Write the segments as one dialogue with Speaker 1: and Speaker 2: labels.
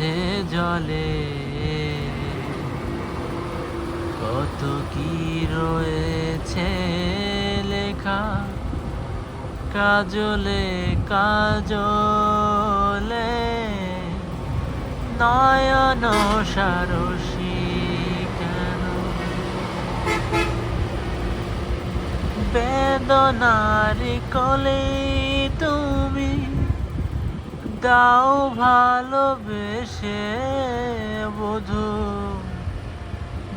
Speaker 1: ভরেছে জলে। কত কি রয়েছে লেখা? কাজলে কাজলে। নয়ন সারসী কেন? বেদনারি কলে তুমি দাও ভালোবেসে বধু।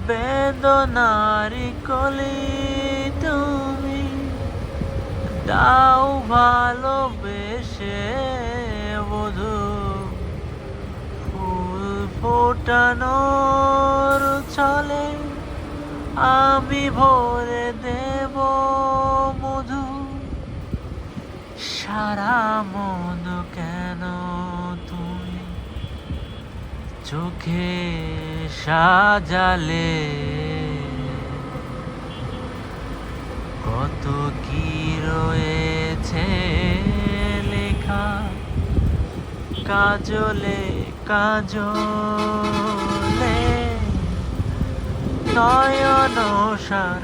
Speaker 1: বেদনারি কলি তুমি দাও ভালোবেসে বধু। ফুল ফোটানোর ছলে আমি ভরে দেব মধু। সারা মন কেন তুমি চোখে সাজালে। কত কি রয়েছে লেখা কাজলে কাজলে নয়ন সার